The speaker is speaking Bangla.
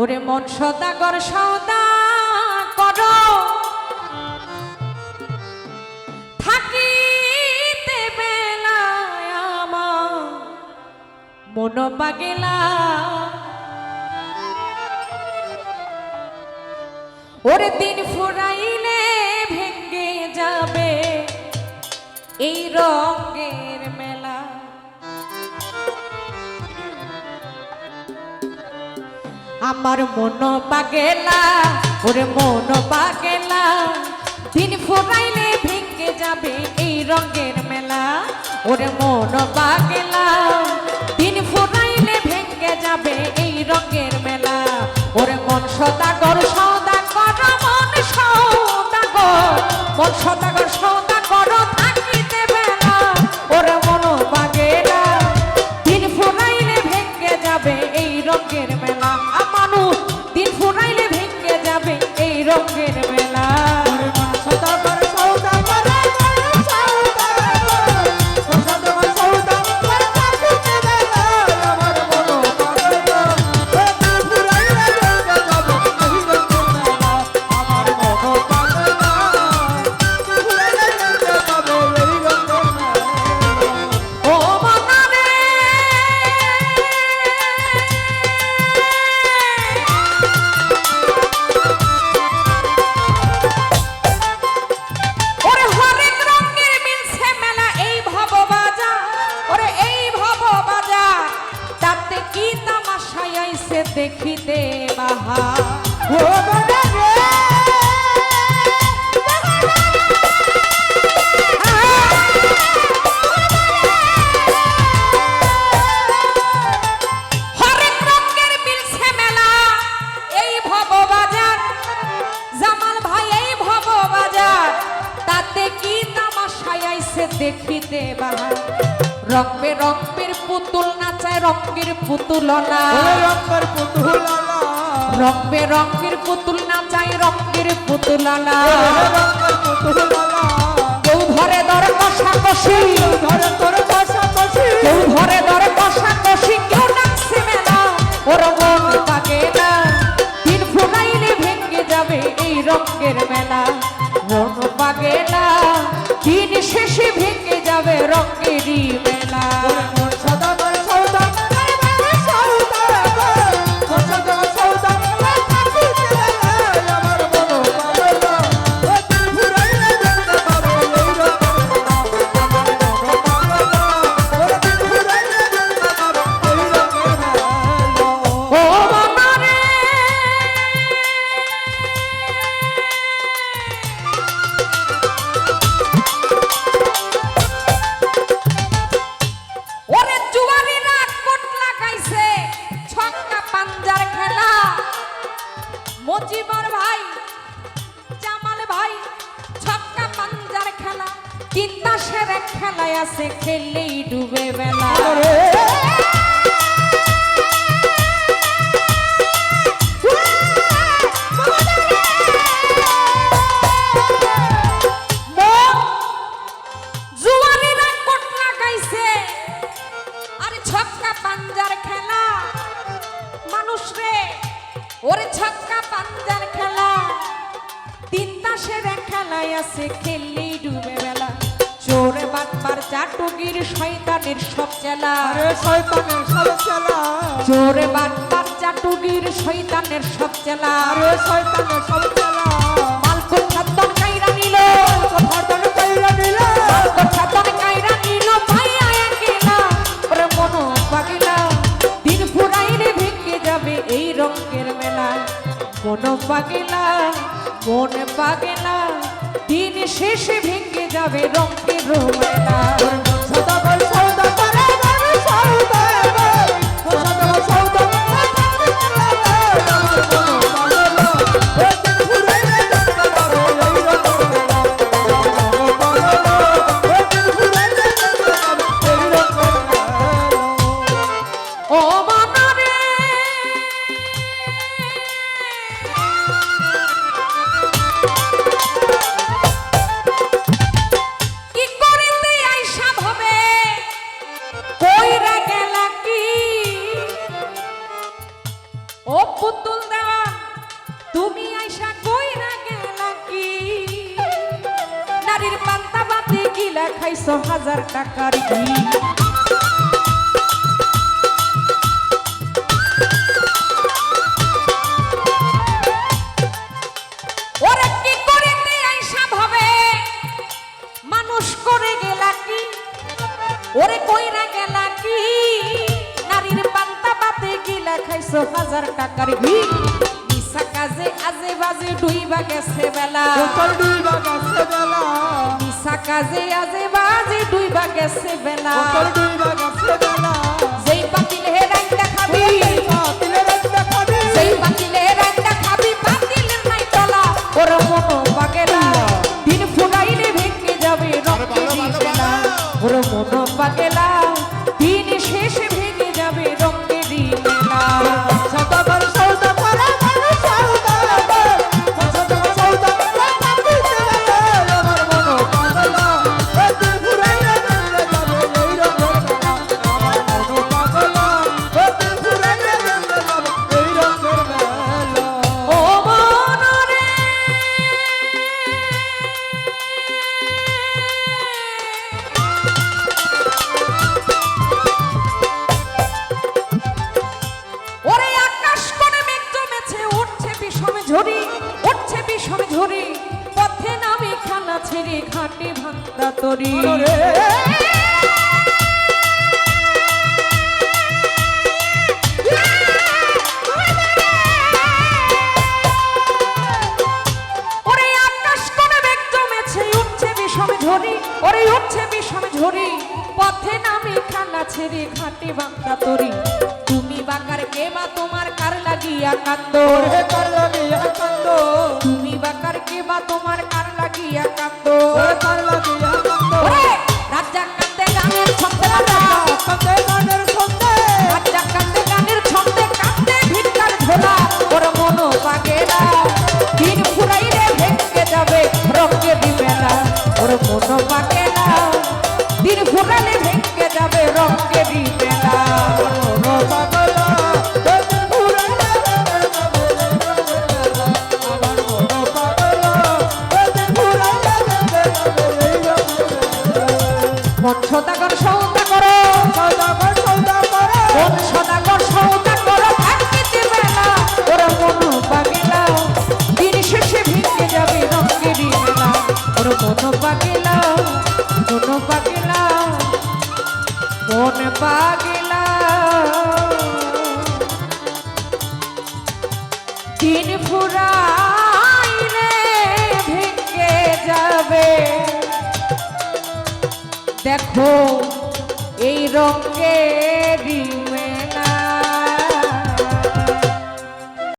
ওরে মন সদাগর, সদা কর। থাকিতে বেলায় আমার মন পাগেলা। ওরে দিন ফুরাইলে ভেঙ্গে যাবে এই রঙের আমার মন পাগেলা, ওরে মন পাগেলা। দিন ফুরাইলে ভেঙ্গে যাবে এই রঙের মেলা, ওরে মন পাগেলা। দিন ফুরাইলে ভেঙ্গে যাবে এই রঙের মেলা, ওরে মন সদাগর সদাগর, মন সদাগর মন সদাগর। রঙের দেখিতে বাহার রং বেরঙের পুতুল নাচায় রঙের পুতুল না। রঙের পুতুলালা রং বেরঙের পুতুল নাচায় রঙের পুতুল না। কেউ ধরে ধরে কষা কষি। ধরে পাশাপাশি কেউ ধরে ধরে কষা কষি কেউ নাচছে মেলা ওর মন পাকে না। দিন ফুরাইলে ভেঙে যাবে এই রঙের মেলা। মন না দিন শেষে ভেঙে যাবে রঙেরই চিন্তা সেরে খেলায় আছে খেললেই ডুবে বেলা। খেলা। ওরে ছক্কা পাঞ্জার খেলা। তিন তাসের খেলায় আছে চোরে চাটুগির শয়তানের সব চেলা। শয়তানের সব চেলা। চোরে বাটবার চাটুগির শয়তানের সব চেলা। শয়তানের সব চেলা। মালকোট ছাত্তন কাইরা নিল। কইরা দিলা মালকোট ছাত্তন কাইরা নিল ভাই আয়া গেলা। ওরে মনো পাগিলা। দিন ফুরাইলে ভেঙে যাবে এই রঙের মেলা। মনো পাগিলা মনে পাগেলা। দিন শেষে ভেঙে যাবে রঙের মেলা পুতুল দেওয়া। তুমি আইসা কই না গেলা কি? নারীর পান্তা বাতি গিলা খাইছো হাজার টাকার কি কইলা খাইছো হাজার টাকার ভিড় মিশা কাজে আজে বাজে ডুইবা গেছে বেলা। দুই ডুইবা গেছে বেলা। মিশা কাজে আজে বাজে ডুইবা গেছে বেলা। দুই ডুইবা গেছে পড়িলে ঘাটে তরি। ওরে উঠছে বিষম ঝরি। পথে নামে খেলা ছেড়ে ঘাটে তরি। তুমি বাঁকার কে বা তোমার কার লাগিয়া কান্দর? কার Marla. দিন ফুরাইলে ভেঙে যাবে। দেখো এই রঙেরই